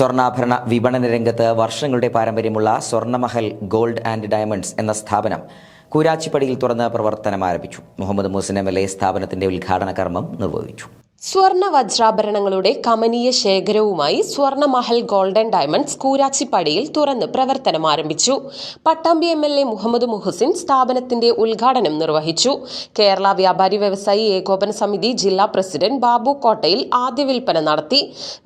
സ്വർണാഭരണ വിപണന രംഗത്ത് വർഷങ്ങളുടെ പാരമ്പര്യമുള്ള സ്വർണമഹൽ ഗോൾഡ് ആൻഡ് ഡയമണ്ട്സ് എന്ന സ്ഥാപനം കൂരാച്ചിപ്പടിയിൽ തുറന്ന് പ്രവർത്തനം ആരംഭിച്ചു Muhammad Muhsin M L A സ്ഥാപനത്തിന്റെ ഉദ്ഘാടന കർമ്മം നിർവഹിച്ചു. സ്വർണ വജ്രാഭരണങ്ങളുടെ കമനീയ ശേഖരവുമായി സ്വർണമഹൽ ഗോൾഡൻ ഡയമണ്ട്സ് കൂരാച്ചിപ്പടിയിൽ തുറന്ന് പ്രവർത്തനം ആരംഭിച്ചു. Pattambi M L A Muhammad Muhsin സ്ഥാപനത്തിന്റെ ഉദ്ഘാടനം നിർവഹിച്ചു. കേരള വ്യാപാരി വ്യവസായി ഏകോപന സമിതി ജില്ലാ പ്രസിഡന്റ് ബാബു കോട്ടയിൽ ആദ്യ വിൽപ്പന നടത്തി.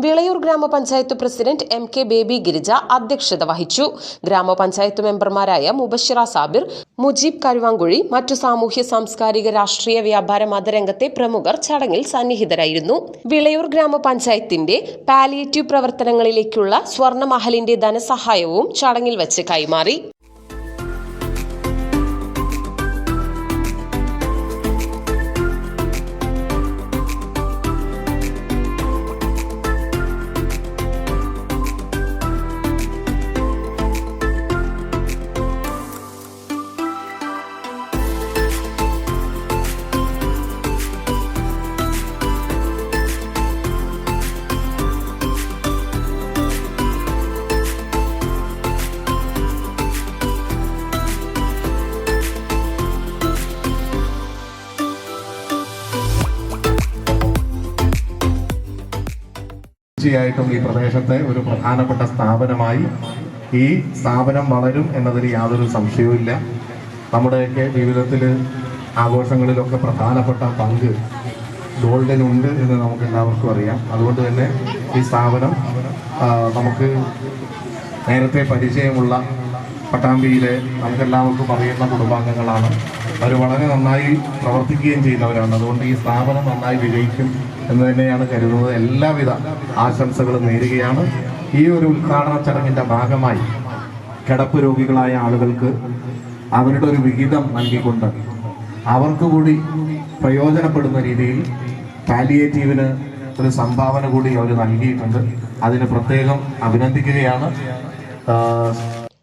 Vilayur grama panchayat president M K Baby Girija അധ്യക്ഷത വഹിച്ചു. ഗ്രാമപഞ്ചായത്ത് മെമ്പർമാരായ മുബഷിറ സാബിർ മുജീബ് കരുവാങ്കുഴി മറ്റു സാമൂഹ്യ സാംസ്കാരിക രാഷ്ട്രീയ വ്യാപാര മതരംഗത്തെ പ്രമുഖർ ചടങ്ങിൽ സന്നിഹിതരായിരുന്നു വിളയൂർ ഗ്രാമപഞ്ചായത്തിന്റെ പാലിയേറ്റീവ് പ്രവർത്തനങ്ങളിലേക്കുള്ള സ്വർണമഹലിന്റെ ധനസഹായവും ചടങ്ങിൽ വെച്ച് കൈമാറി. തീർച്ചയായിട്ടും ഈ പ്രദേശത്തെ ഒരു പ്രധാനപ്പെട്ട സ്ഥാപനമായി ഈ സ്ഥാപനം വളരും എന്നതിൽ യാതൊരു സംശയവുമില്ല നമ്മുടെയൊക്കെ ജീവിതത്തിൽ ആഘോഷങ്ങളിലൊക്കെ പ്രധാനപ്പെട്ട പങ്ക് ഗോൾഡനുണ്ട് എന്ന് നമുക്ക് എല്ലാവർക്കും അറിയാം. അതുകൊണ്ട് തന്നെ ഈ സ്ഥാപനം നമുക്ക് നേരത്തെ പരിചയമുള്ള പട്ടാമ്പിയിലെ നമുക്കെല്ലാവർക്കും അറിയുന്ന കുടുംബാംഗങ്ങളാണ്. അവർ വളരെ നന്നായി പ്രവർത്തിക്കുകയും ചെയ്യുന്നവരാണ് അതുകൊണ്ട് ഈ സ്ഥാപനം നന്നായി വിജയിക്കും എന്ന് തന്നെയാണ് കരുതുന്നത്. എല്ലാവിധ ആശംസകളും നേരുകയാണ്. ഈ ഒരു ഉദ്ഘാടന ചടങ്ങിന്റെ ഭാഗമായി കിടപ്പ് രോഗികളായ ആളുകൾക്ക് അവരുടെ ഒരു വിഹിതം നൽകിക്കൊണ്ട് അവർക്ക് കൂടി പ്രയോജനപ്പെടുന്ന രീതിയിൽ പാലിയേറ്റീവിന് ഒരു സംഭാവന കൂടി അവർ നൽകിയിട്ടുണ്ട്. അതിന് പ്രത്യേകം അഭിനന്ദിക്കുകയാണ്.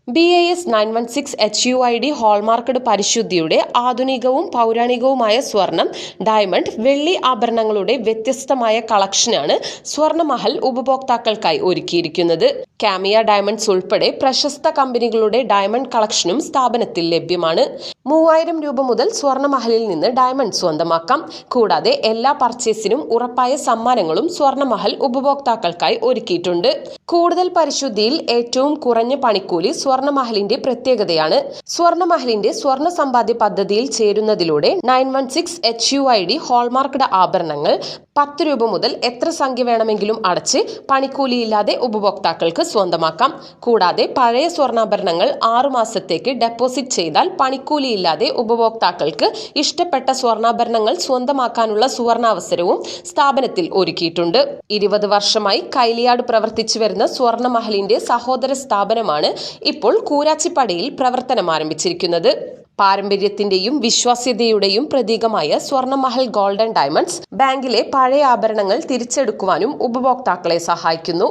B I S nine one six H U I D hallmarked പരിശുദ്ധിയുടെ ആധുനികവും പൗരാണികവുമായ സ്വർണം ഡയമണ്ട് വെള്ളി ആഭരണങ്ങളുടെ വ്യത്യസ്തമായ കളക്ഷനാണ് സ്വർണമഹൽ ഉപഭോക്താക്കൾക്കായി ഒരുക്കിയിരിക്കുന്നത്. കാമിയ ഡയമണ്ട്സ് ഉൾപ്പെടെ പ്രശസ്ത കമ്പനികളുടെ ഡയമണ്ട് കളക്ഷനും സ്ഥാപനത്തിൽ ലഭ്യമാണ്. മൂവായിരം രൂപ മുതൽ സ്വർണമഹലിൽ നിന്ന് ഡയമണ്ട് സ്വന്തമാക്കാം. കൂടാതെ എല്ലാ പർച്ചേസിനും ഉറപ്പായ സമ്മാനങ്ങളും സ്വർണമഹൽ ഉപഭോക്താക്കൾക്കായി ഒരുക്കിയിട്ടുണ്ട്. കൂടുതൽ പരിശുദ്ധിയിൽ ഏറ്റവും കുറഞ്ഞ പണിക്കൂലി സ്വർണമഹലിന്റെ പ്രത്യേകതയാണ്. സ്വർണമഹലിന്റെ സ്വർണ സമ്പാദ്യ പദ്ധതിയിൽ ചേരുന്നതിലൂടെ nine one six H U I D hallmarked ആഭരണങ്ങൾ പത്ത് രൂപ മുതൽ എത്ര സംഖ്യ വേണമെങ്കിലും അടച്ച് പണിക്കൂലിയില്ലാതെ ഉപഭോക്താക്കൾക്ക് സ്വന്തമാക്കാം. കൂടാതെ പഴയ സ്വർണാഭരണങ്ങൾ ആറു മാസത്തേക്ക് ഡെപ്പോസിറ്റ് ചെയ്താൽ പണിക്കൂലിയില്ലാതെ ഉപഭോക്താക്കൾക്ക് ഇഷ്ടപ്പെട്ട സ്വർണാഭരണങ്ങൾ സ്വന്തമാക്കാനുള്ള സുവർണാവസരവും സ്ഥാപനത്തിൽ ഒരുക്കിയിട്ടുണ്ട്. ഇരുപത് വർഷമായി കൈലിയാട് പ്രവർത്തിച്ചു വരുന്ന സ്വർണമഹലിന്റെ സഹോദര സ്ഥാപനമാണ് ഇപ്പോൾ കൂരാച്ചിപ്പടിയിൽ പ്രവർത്തനം ആരംഭിച്ചിരിക്കുന്നത്. പാരമ്പര്യത്തിന്റെയും വിശ്വാസ്യതയുടെയും പ്രതീകമായ സ്വർണമഹൽ ഗോൾഡൻ ഡയമണ്ട്സ് ബാങ്കിലെ പഴയ ആഭരണങ്ങൾ തിരിച്ചെടുക്കുവാനും ഉപഭോക്താക്കളെ സഹായിക്കുന്നു.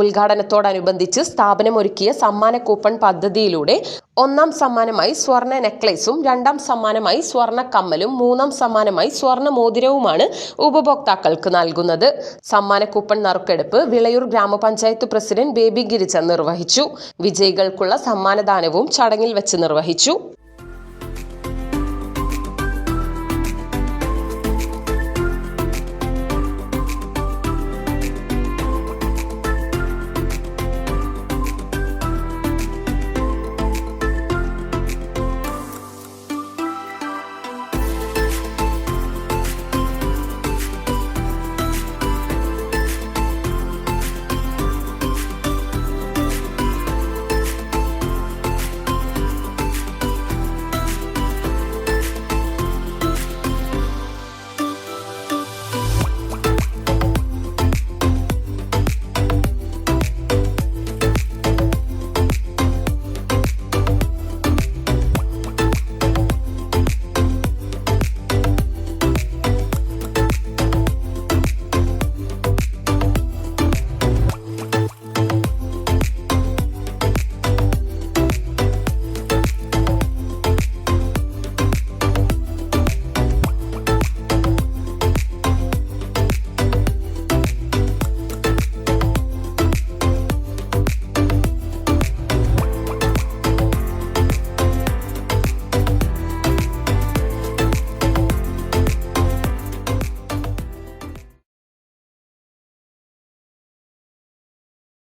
ഉദ്ഘാടനത്തോടനുബന്ധിച്ച് സ്ഥാപനമൊരുക്കിയ സമ്മാന കൂപ്പൺ പദ്ധതിയിലൂടെ ഒന്നാം സമ്മാനമായി സ്വർണ നെക്ലേസും രണ്ടാം സമ്മാനമായി സ്വർണ കമ്മലും മൂന്നാം സമ്മാനമായി സ്വർണ മോതിരവുമാണ് ഉപഭോക്താക്കൾക്ക് നൽകുന്നത്. സമ്മാന കൂപ്പൺ നറുക്കെടുപ്പ് വിളയൂർ ഗ്രാമപഞ്ചായത്ത് പ്രസിഡന്റ് ബേബി ഗിരിജ നിർവഹിച്ചു. വിജയികൾക്കുള്ള സമ്മാനദാനവും ചടങ്ങിൽ വെച്ച് നിർവഹിച്ചു.